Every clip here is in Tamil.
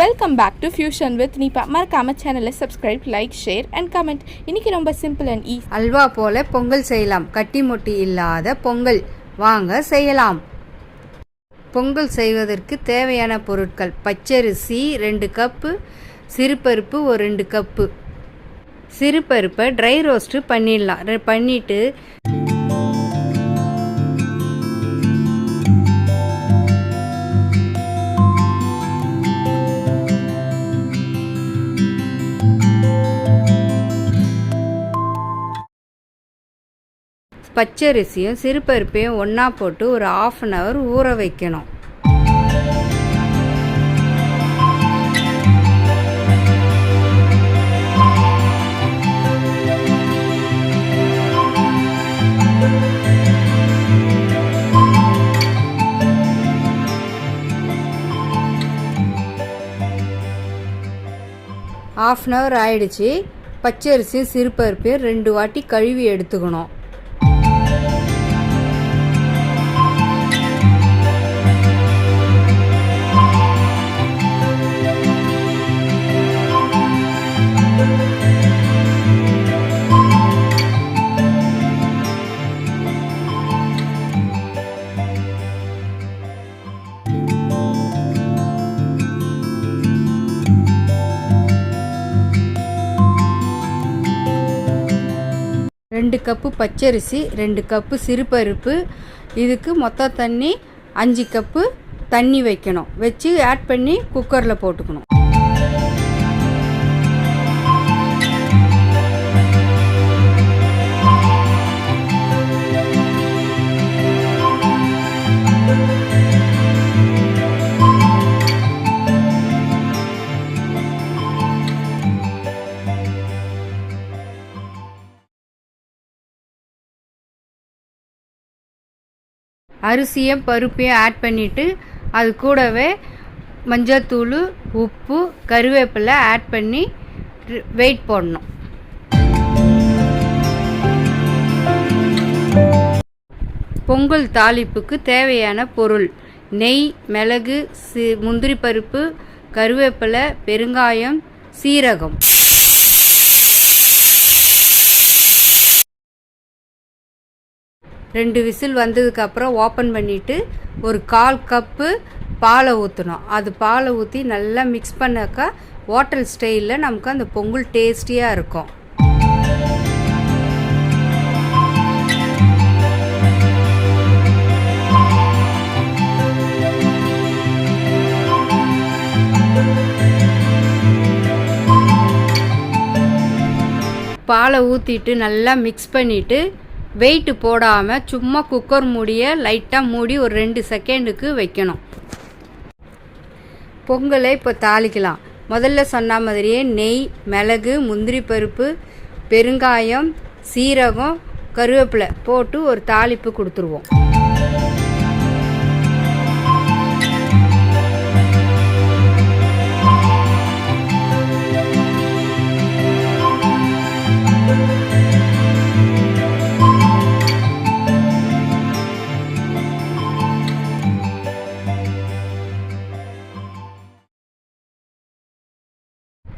Welcome back to fusion with Neeppa மறக்காம சேனலை subscribe like share and comment இன்னைக்கு ரொம்ப சிம்பிள் அண்ட் ஈ அல்வா போல பொங்கல் செய்யலாம். கட்டி முட்டி இல்லாத பொங்கல். வாங்க செய்யலாம். பொங்கல் செய்வதற்கு தேவையான பொருட்கள். பச்சரிசி ரெண்டு கப்பு சிறுபருப்பு ஒரு ரெண்டு கப்பு சிறுபருப்பை ட்ரை ரோஸ்ட்டு பண்ணிடலாம். பண்ணிவிட்டு பச்சரிசியும் சிறுபருப்பையும் ஒன்றா போட்டு ஒரு ஆஃப் அன் ஹவர் ஊற வைக்கணும். ஆஃப் அன் ஹவர் ஆயிடுச்சு. பச்சரிசியும் சிறுபருப்பையும் ரெண்டு வாட்டி கழுவி எடுத்துக்கணும். Thank you. ரெண்டு கப்பு பச்சரிசி ரெண்டு கப்பு சிறுபருப்பு இதுக்கு மொத்த தண்ணி அஞ்சு கப்பு தண்ணி வைக்கணும். வச்சு ஆட் பண்ணி குக்கரில் போட்டுக்கணும். அரிசியும் பருப்பையும் ஆட் பண்ணிவிட்டு அது கூடவே மஞ்சத்தூள் உப்பு கருவேப்பிலை ஆட் பண்ணி வெயிட் போடணும். பொங்கல் தாளிப்புக்கு தேவையான பொருள் நெய் மிளகு சி முந்திரி பருப்பு கருவேப்பிலை பெருங்காயம் சீரகம். ரெண்டு விசில் வந்ததுக்கப்புறம் ஓப்பன் பண்ணிவிட்டு ஒரு கால் கப்பு பாலை ஊற்றணும் அது பாலை ஊற்றி நல்லா மிக்ஸ் பண்ணாக்கா ஹோட்டல் ஸ்டைலில் நமக்கு அந்த பொங்கல் டேஸ்டியாக இருக்கும். பாலை ஊற்றிட்டு நல்லா மிக்ஸ் பண்ணிவிட்டு வெயிட் போடாமல் சும்மா குக்கர் மூடிய லைட்டாக மூடி ஒரு ரெண்டு செகண்டுக்கு வைக்கணும். பொங்கலை இப்போ தாளிக்கலாம். முதல்ல சொன்ன மாதிரியே நெய் மிளகு முந்திரி பருப்பு பெருங்காயம் சீரகம் கருவேப்பிலை போட்டு ஒரு தாளிப்பு கொடுத்துருவோம்.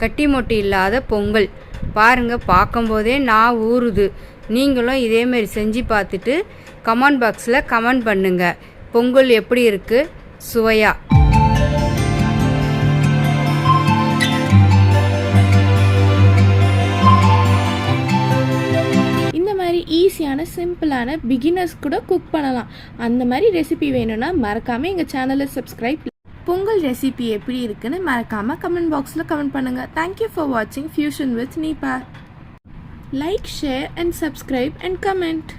கட்டி மொட்டி இல்லாத பொங்கல். பாருங்கள் பார்க்கும்போதே நான் ஊறுது. நீங்களும் இதேமாரி செஞ்சு பார்த்துட்டு கமெண்ட் பாக்ஸில் கமெண்ட் பண்ணுங்க. பொங்கல் எப்படி இருக்குது சுவையா. இந்த மாதிரி ஈஸியான சிம்பிளான பிகினர்ஸ் கூட குக் பண்ணலாம். அந்த மாதிரி ரெசிபி வேணும்னா மறக்காமல் எங்கள் சேனலை சப்ஸ்கிரைப் பொங்கல் ரெசிபி எப்படி இருக்குன்னு மறக்காமல் கமெண்ட் பாக்ஸில் கமெண்ட் பண்ணுங்க. தேங்க்யூ ஃபார் வாட்சிங் fusion with Neeppa like share and subscribe and comment